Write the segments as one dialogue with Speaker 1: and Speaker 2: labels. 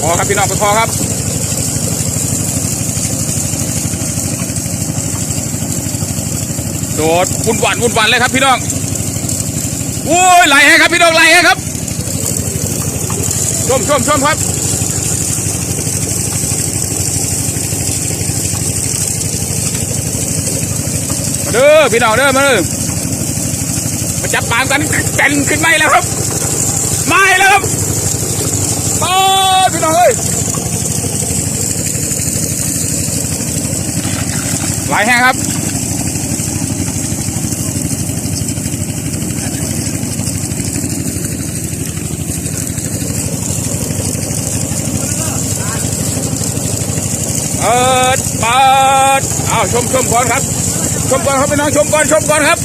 Speaker 1: พอครับพี่น้องไปพอครับโดดวุ่นวันวุ่นวันเลยครับพี่น้องโอ้ยไหลให้ครับพี่น้องไหลให้ครับชมชมชมครับมาเด้อพี่น้องเด้อมาเด้อมาจับปามกันกันขึ้นไม่แล้วครับไม่แล้วครับโอ้ยพี่น้องเอ้ย ไปแห้งครับเปิดเปิดอ้าวชมชมก่อนครับ ชมก่อนครับพี่น้องชมก่อนชมก่อนครับ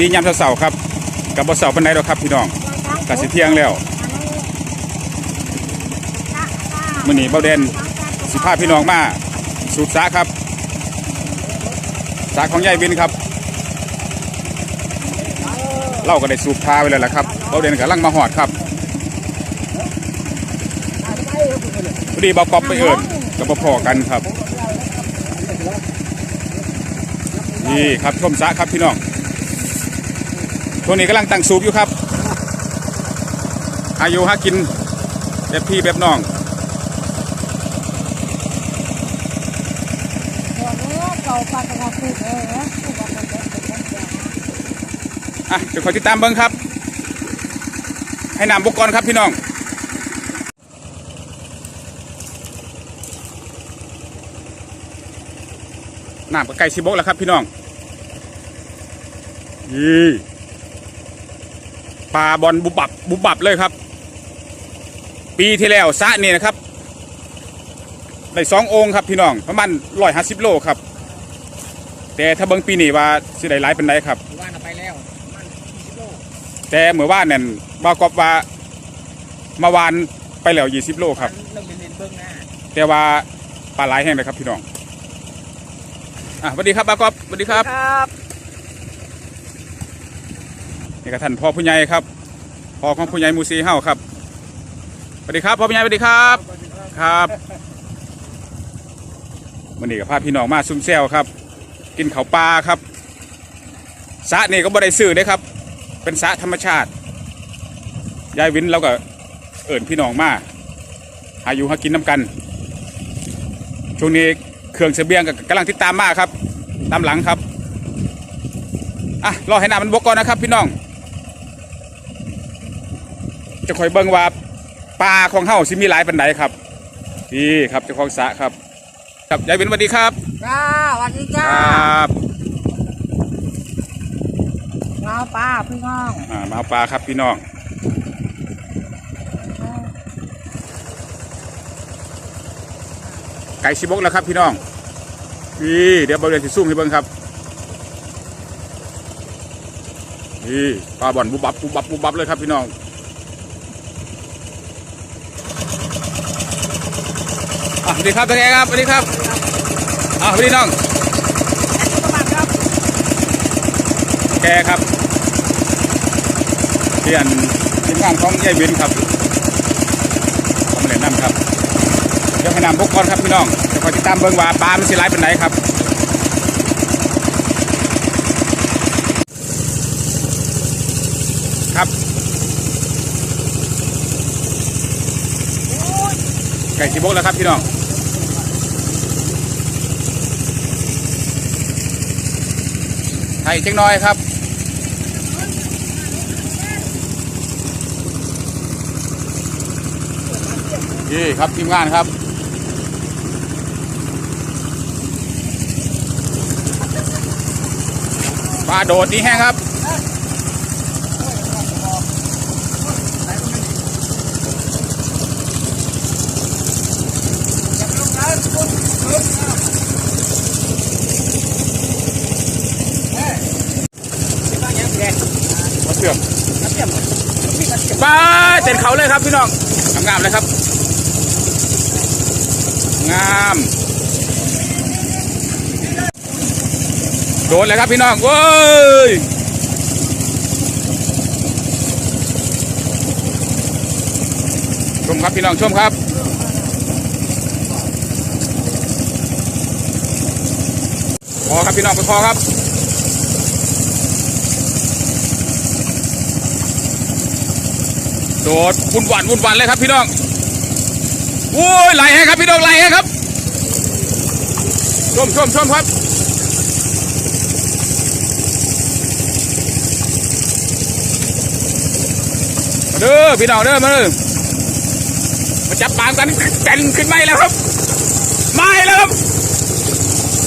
Speaker 1: ดียามเสาร์ครับกับบเสาร์ปันไหนหรอกครับพี่น้องกับสิเที่ยงแล้วมื่อนี้เบาเดนสิพาพี่น้องมาสูบสาครับสาของยายวินครับเล่าก็ได้สูบพาไปแล้วล่ะครับเบาเดนกับลังมาหอดครับพอดีเบากอบไปเอิญกับบ่พอกันครับนี่ครับชมสระครับพี่น้อง ตัวนี้กำลังตั้งสูบอยู่ครับ อายุหากินแบบพี่แบบน้องอะเดี๋ยวคอยติดตามเบิ้งครับ ให้นำบุกกรครับพี่น้องน้ำก็ไก่สิบกแล้วครับพี่น้องยี่ ปลาบอลบุบบับบุบบับเลยครับ ปีที่แล้วสระนี่นะครับได้สององค์ครับพี่น้องประมาณร้อยห้าสิบโลครับ แต่ถ้าเบิ่งปีนี้ว่าสิได้หลายเป็นไรครับ
Speaker 2: ว่านเอาไปแล้วมัน20โล
Speaker 1: แต่เมื่อว่านนั่นบ่ากอบว่ามาวานไปแล้วยี่สิบโลครับ
Speaker 2: เริ่มเน้นๆเบื้องหน้า
Speaker 1: แต่ว่าปลาหลายแห้งเลยครับพี่น้องอะสวัสดีครับบากอบสวัสดีครับ
Speaker 2: ครับ
Speaker 1: นี่ก็ท่านพ่อผู้ใหญ่ครับพ่อของผู้ใหญ่มูซีเฮ้าครับสวัสดีครับพ่อผู้ใหญ่สวัสดีครับครับวันนี้ก็พาพี่น้องมาซุ่มแซวครับ กินข้าวปลาครับสระนี่ก็บ่ได้ซื้อเด้ครับ เป็นสระธรรมชาติยายวินเราก็เอิ่นพี่น้องมาหาอยู่หากินน้ำกัน ช่วงนี้เครื่องเสบียงก็กำลังติดตามมาครับ ตามหลังครับอะรอให้น้ำมันบกก่อนนะครับพี่น้อง จะคอยเบิ่งว่าปลาของเฮาสิมีหลายปันไดครับนี่ครับเจ้าของสระครับ ครับยายวินสวัสดีครับ
Speaker 2: จ้าสวัสดี
Speaker 1: ค
Speaker 2: จ้า
Speaker 1: รับ
Speaker 2: เราป้าพี่น้อง
Speaker 1: อ่ามาเอาปลาครับพี่น้องไก่ชิบกแล้วครับพี่น้องนี่เดี๋ยวบริเวณสิซุ่มให้เบิ่งครับนี่ปลาบ่อนบุบบับบุบบับบุบบับเลยครับพี่น้องอะ สวัสดีครับตะแกครับสวัสดีครับอะสวัสดีน้องแกครับเรียนทีมงานของยายเวนครับผมเล่นน้ำครับเดี๋ยวให้นำพวกก่อนครับพี่น้องเดี๋ยวคอยติดตามเบิ่งว่าปลามันสิไลายเป็นไหนครับครับไก่สิบกแล้วครับพี่น้อง ใยเจังน้อยครับนี่ครับทีมงานครับปลาโดดนี่แห้งครับ มาเสื่อมปลาเต็นเขาเลยครับพี่น้องงามๆเลยครับ งาม โดนเลยครับพี่น้องเว้ยชมครับพี่น้องชมครับพอครับพี่น้องไปพอครับ โดดวุ่นวันวุ่นวันเลยครับพี่น้องโอ้ยไหลแห้งครับพี่น้องไหลแห้งครับชมชมชมครับมาเด้อพี่น้องเด้อมาเด้อมาจับปางกันกันขึ้นไม่แล้วครับไม่แล้วครับ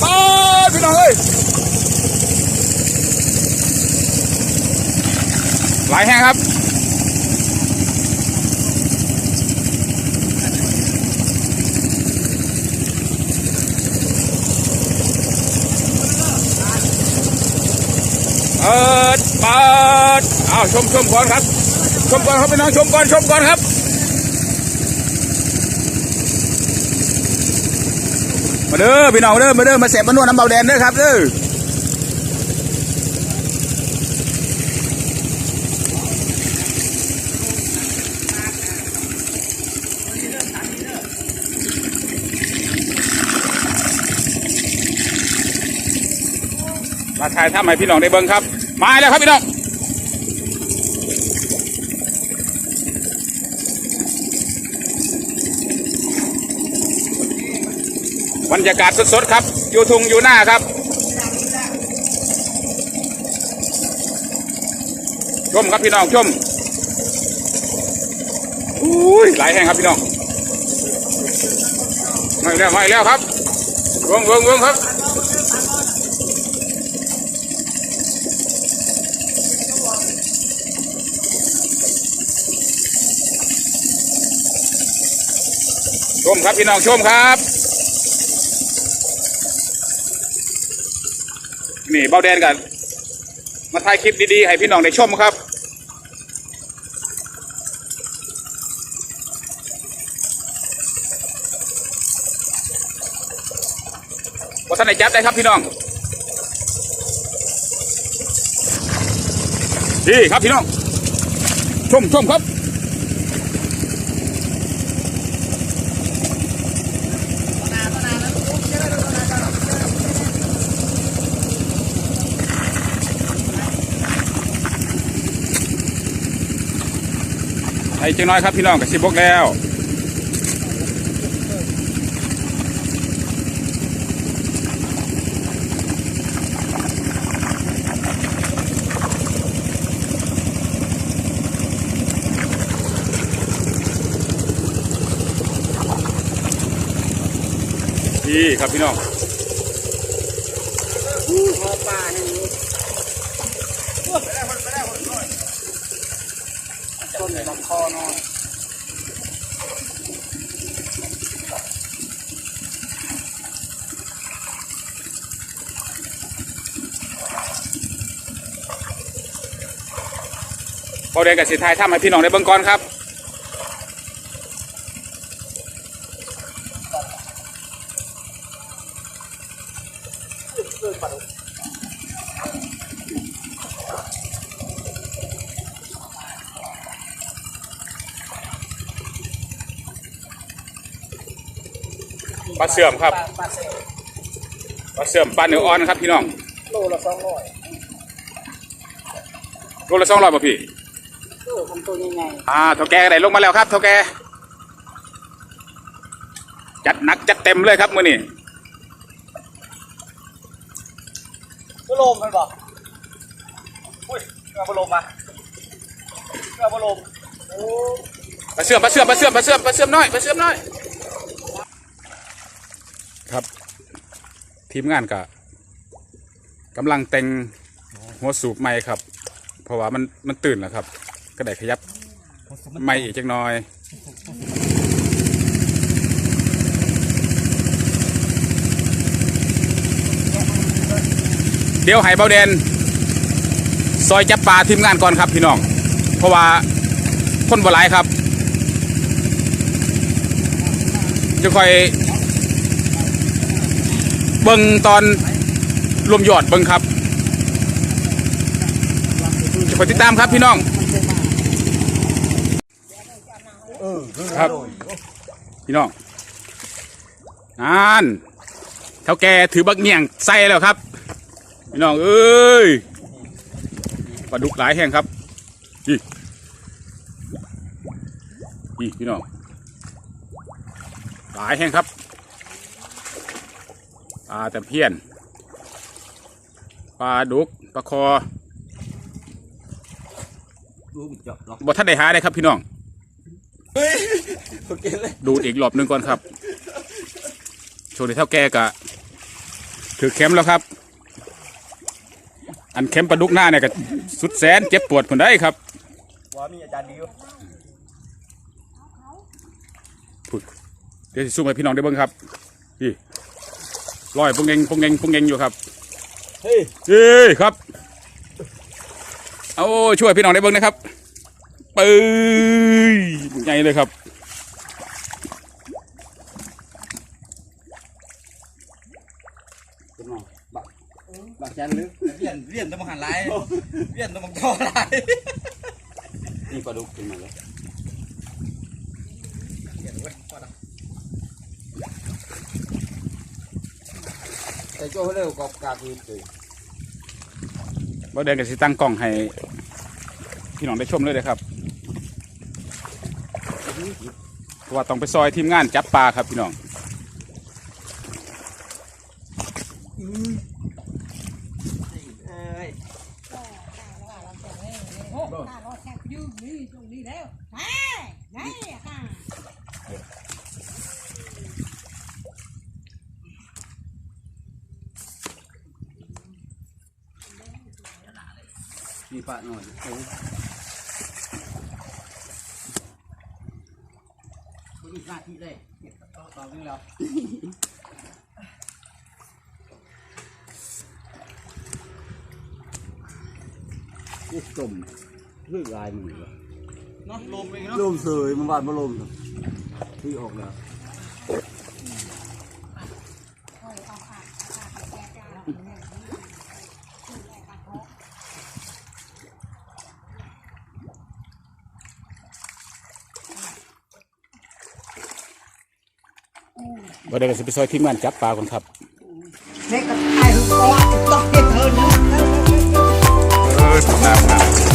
Speaker 1: โอ้ยพี่น้องเอ้ยไหลแห้งครับ เปิดเปิ ดเอาชมชมก่อนครับ ชมก่อนครับพี่น้องชมก่อนชมก่อนครับมาเด้อพี่น้องเด้อมาเด้อมาเสพมานวดน้ำเบาแดนเด้อครับเด้อมาถ่ายทำให้พี่น้องได้เบิ่งครับ มาแล้วครับพี่น้อง บรรยากาศสดๆครับ อยู่ทุ่งอยู่หน้าครับชมครับพี่น้องชมอุ้ยหลายแห่งครับพี่น้องไม่แล้วไม่แล้วครับวงวงวงครับชมครับพี่น้องชมครับ นี่เบาแดนกัน มาถ่ายคลิปดีๆ ให้พี่น้องได้ชมครับ ว่าท่านไหนจับได้ครับพี่น้องดีครับพี่น้อง ชมชมครับ ไอ้เจ้าน้อยครับพี่น้องกับสิบกแล้วดีครับพี่น้อง
Speaker 2: พอป่านี่ ต้นในลำคอหน่อย
Speaker 1: เบาแดนกับสิทายทำให้พี่น้องได้เบิ่งก่อนครับ ปลาเสื่อมครับ
Speaker 2: ป่าป่าเสก
Speaker 1: ปลาเสื่อมปลาเนื้ออ่อนครับพี่น้อง
Speaker 2: โลละสองร้อย
Speaker 1: โลละสองร้อยป่ะพี่
Speaker 2: โลทำตัวยังไง
Speaker 1: อ่าเท่าแกได้ลงมาแล้วครับเท่าแกจัดหนักจัดเต็มเลยครับมื้อนี้
Speaker 2: ก็ลมมันบอกอุ้ยเงาพัดลมมาเงาพัดลมโอ้
Speaker 1: ปลาเสื่อมปลาเสื่อมปลาเสื่อมปลาเสื่อมปลาเสื่อมน้อยปลาเสื่อมน้อยครับ ทีมงานก็กำลังแต่งหัวสูบไม้ครับ เพราะว่ามันมันตื่นแล้วครับ ก็ได้ขยับไม้อีกจักหน่อยเดี๋ยวให้เบาเดนซอยจับปลาทีมงานก่อนครับพี่น้อง เพราะว่าคนบ่หลายครับ จะคอย เบิ่งตอนรวมยอดเบิ่งครับจะคอติดตามครับพี่น้องครับ พี่น้องอ่านเท่าแกถือบักเงียงใส่แล้วครับ พี่น้องเอ้ยปลาดุกหลายแห่งครับนี่นี่พี่น้องหลายแห่งครับ ปลาตะเพียน ปลาดุก ปลาคอ
Speaker 2: ดูบิดจับหรอ
Speaker 1: บ่ท่านได้หาได้ครับพี่น้อง
Speaker 2: โอเคเลย
Speaker 1: ดูดอีกรอบหนึ่งก่อนครับ โชว์ในเท่าแก่กะถือเข็มแล้วครับ อันเข็มปลาดุกหน้าเนี่ยก็สุดแสนเจ็บปวดคนได้ครับ
Speaker 2: ว่ามีอาจารย์ดีอยู่
Speaker 1: พูดเดี๋ยวสิสู้ให้พี่น้องได้เบิ่งครับพี่ ลอยปงเงงปงเงงปงเงงอยู่ครับ
Speaker 2: เฮ้ย
Speaker 1: เอ้ยครับ เอาช่วยพี่น้องได้เบิ่งนะครับปื้ยใหญ่เลยครับ
Speaker 2: เป็นไงบักบักแจนหรือเลี่ยนเลี่ยนต้องมาหันลายเลี่ยนต้องมาต่อลายนี่ปลาดุกขึ้นมาเลยเลี่ยนเว้ยพอละ ใส่โจ้เร็วกอบกาคือตื่น
Speaker 1: บ่เดินกับสิตั้งกล้องให้พี่น้องได้ชมเลยเลยครับเพราะว่าต้องไปซอยทีมงานจับปลาครับพี่น้อง
Speaker 2: เอ้ย
Speaker 3: โอ้ตาลอดแค่ยืมนี่ตรงนี้แล้วแม่ไงค่ะ
Speaker 2: น่อยโอ้ยมีหน้าที่เลยต่อต่อวิ่งแล้วนี่จมเรื่องลายมือ
Speaker 1: เนาะลมเองเนาะ
Speaker 2: ลมเสยมันวาดมาลมที่ออกแล้ว
Speaker 1: บ่เดินกับสิไปซอยทีมงานจับปลาคนครับ
Speaker 3: แม่ก็ตายหัวต้องเก็บเธอนะ
Speaker 1: เออสำน้ำน้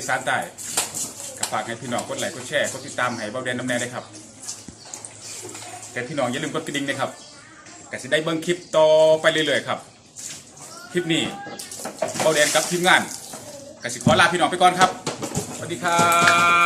Speaker 1: อีสานใต้กับฝากให้พี่น้องกดไลค์กดแชร์กดติดตามให้เบาแดนน้ำแน่เลยครับ แต่พี่น้องอย่าลืมกดกระดิ่งนะครับก็จะได้เบิ้งคลิปต่อไปเรื่อยๆครับ คลิปนี้เบาแดนกับทีมงานก็สิขอลาพี่น้องไปก่อนครับสวัสดีครับ